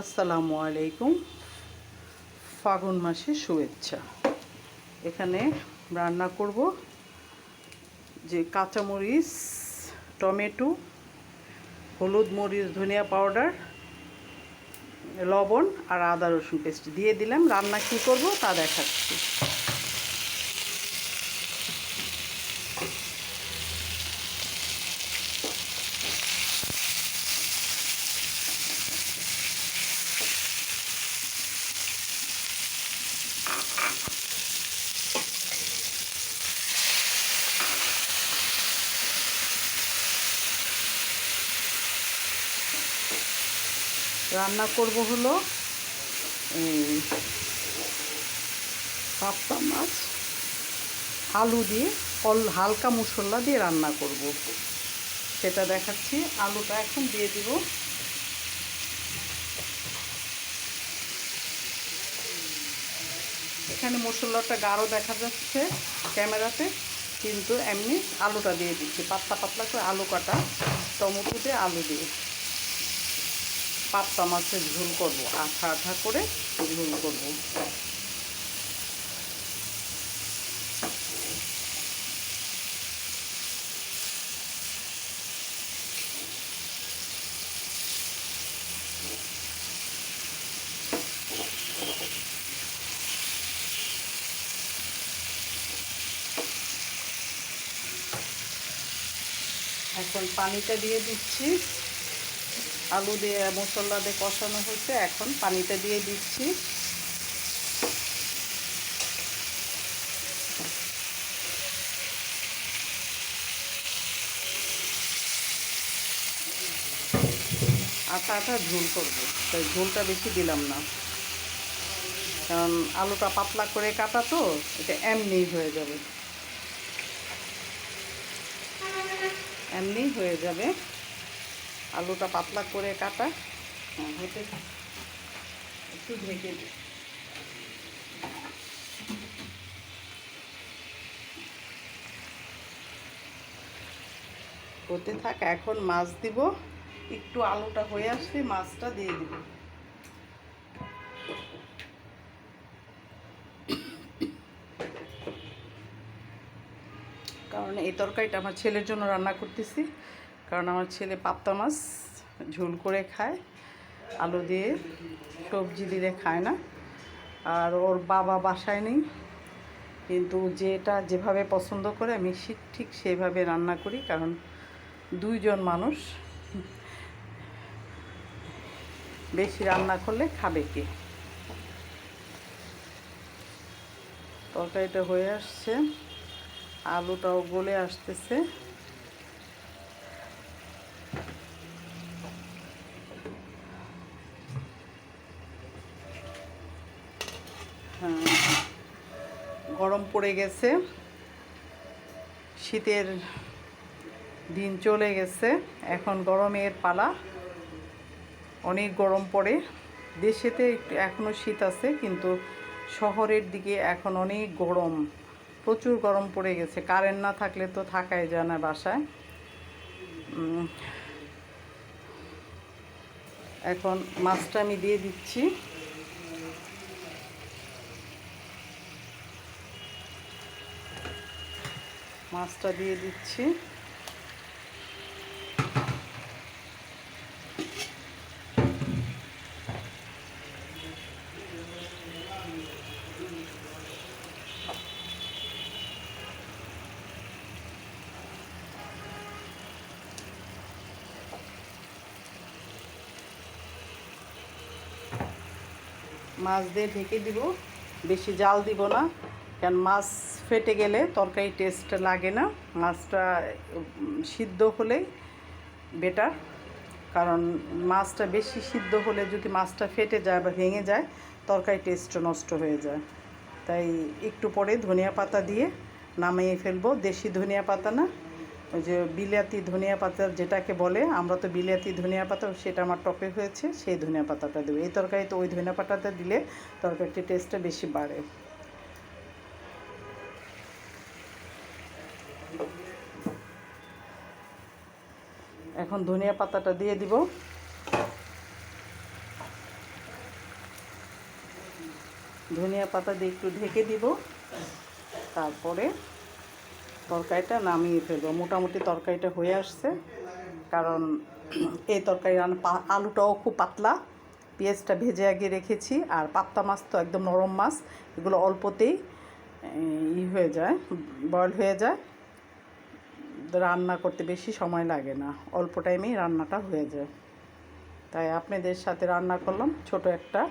আসসালামু আলাইকুম। ফাগুন মাসে শুভেচ্ছা। এখানে রান্না করব যে কাঁচামরিচ, টমেটো, হলুদ মরিচ, ধনিয়া পাউডার, লবণ আর আদা রসুন পেস্ট দিয়ে দিলাম। রান্না কী করব তা দেখাচ্ছি। রান্না করব হলো এই পাপ্তা মাছ, আলু দিয়ে, অল হালকা মশলা দিয়ে রান্না করব। সেটা দেখাচ্ছি, আলুটা এখন দিয়ে দিব। এখানে মশলাটা গাঢ় দেখা যাচ্ছে ক্যামেরাতে, কিন্তু এমনি আলুটা দিয়ে দিচ্ছি, পাতলা পাতলা করে আলু কাটা, টমেটো দিয়ে আলু দিয়ে। পাপ্তা মাছের ঝোল করব আঠা আঠা করে ঝোল করব। এখন পানিটা দিয়ে দিচ্ছি। আলু দিয়ে মশলা দিয়ে কষানো হয়েছে, এখন পানিটা দিয়ে দিচ্ছি। আটা আটা ঝোল করব। তাই ঝোলটা বেশি দিলাম না। কারণ আলুটা পাতলা করে কাটা তো, এটা এমনি হয়ে যাবে। এমনি হয়ে যাবে। আলুটা পাতলা করে কাটা। হ্যাঁ, একটু ঢেকে দিই। হতে থাক এখন মাছ দিব। একটু আলুটা হয়ে আসলে মাছটা দিয়ে দিব। কারণ এই তরকারিটা আমার ছেলের জন্য রান্না করতেছি। কারণ আমার ছেলে পাপ্তা মাছ ঝোল করে খায়, আলু দিয়ে, সবজি দিলে খায় না। আর ওর বাবা বাসায় নেই, কিন্তু যেটা যেভাবে পছন্দ করে আমি ঠিক সেভাবে রান্না করি, কারণ দুইজন মানুষ, বেশি রান্না করলে খাবে কে? তরকারিটা হয়ে আসছে, আলুটাও গলে আসতেছে। গরম পড়ে গেছে। শীতের দিন চলে গেছে। এখন গরমের পালা। অনেক গরম পড়ে। দেশেতে এখনও শীত আছে, কিন্তু শহরের দিকে এখন অনেক গরম। প্রচুর গরম পড়ে গেছে। কারেন্ট না থাকলে তো থাকাই যায় না বাসায়। এখন মাছটা আমি দিয়ে দিচ্ছি। মাছটা দিয়ে দিচ্ছি। মাছ দিয়ে ঢেকে দিব। বেশি জাল দিব না কারণ মাছ ফেটে গেলে তরকারি টেস্ট লাগে না। মাছটা সিদ্ধ হলেই বেটার কারণ মাছটা বেশি সিদ্ধ হলে যদি মাছটা ফেটে যায় বা ভেঙে যায়, তরকারি টেস্ট নষ্ট হয়ে যায়। তাই একটু পরে ধনিয়া পাতা দিয়ে নামিয়ে ফেলব। দেশি ধনিয়া পাতা না, ওই যে বিলাতি ধনিয়া পাতা যেটাকে বলে, আমরা তো বিলাতি ধনিয়া পাতা, সেটা আমার টপে হয়েছে, সেই ধনিয়া পাতাটা দেবো। এই তরকারিতে ওই ধনিয়া পাতাটা দিলে তরকারিটির টেস্টটা বেশি বাড়ে। এখন ধনিয়া পাতাটা দিয়ে দিব। ধনিয়া পাতা দিয়ে একটু ঢেকে দিব। তারপরে তরকারিটা নামিয়ে ফেলব। মোটামুটি তরকারিটা হয়ে আসছে। কারণ এই তরকারি রান্না আলুটাও খুব পাতলা। পেঁয়াজটা ভেজে আগে রেখেছি। আর পাত্তা মাছ তো একদম নরম মাছ। এগুলো অল্পতেই ই হয়ে যায়, বয়ল হয়ে যায়। রান্না করতে বেশি সময় লাগে না। অল্প টাইমেই রান্নাটা হয়ে যায়। তাই আপনাদের সাথে রান্না করলাম, ছোট একটা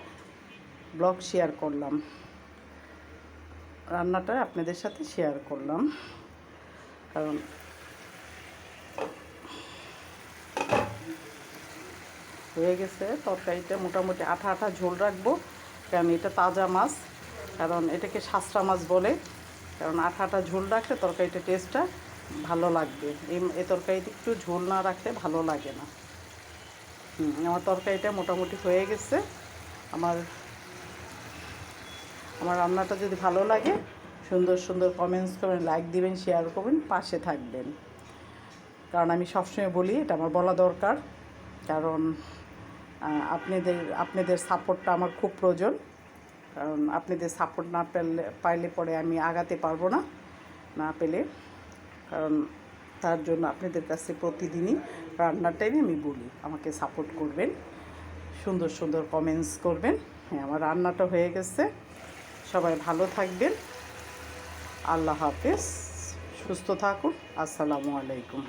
ব্লগ শেয়ার করলাম। রান্নাটা আপনাদের সাথে শেয়ার করলাম। কারণ হয়ে গেছে তরকারিটা মোটামুটি আঠা আঠা ঝোল রাখব, কারণ এটা তাজা মাছ। কারণ এটাকে শাস্ত্রা মাছ বলে। কারণ আঠা আঠা ঝোল রাখলে তরকারিটা টেস্টটা ভালো লাগবে। এই এই তরকারিটা একটু ঝোল না রাখলে ভালো লাগে না। হুম, আমার তরকারিটা মোটামুটি হয়ে গেছে। আমার আমার রান্নাটা যদি ভালো লাগে সুন্দর সুন্দর কমেন্টস করবেন লাইক দিবেন শেয়ার করবেন পাশে থাকবেন। কারণ আমি সবসময় বলি এটা আমার বলা দরকার। কারণ আপনাদের আপনাদের সাপোর্টটা আমার খুব প্রয়োজন। কারণ আপনাদের সাপোর্ট না পেলে পাইলে পরে আমি আগাতে পারব না না পেলে। কারণ তার জন্য আপনাদের কাছে প্রতিদিনই রান্নার টাইমে আমি বলি, আমাকে সাপোর্ট করবেন, সুন্দর সুন্দর কমেন্টস করবেন। হ্যাঁ আমার রান্নাটা হয়ে গেছে। সবাই ভালো থাকবেন। আল্লাহ হাফেজ। সুস্থ থাকুন। আসসালামু আলাইকুম।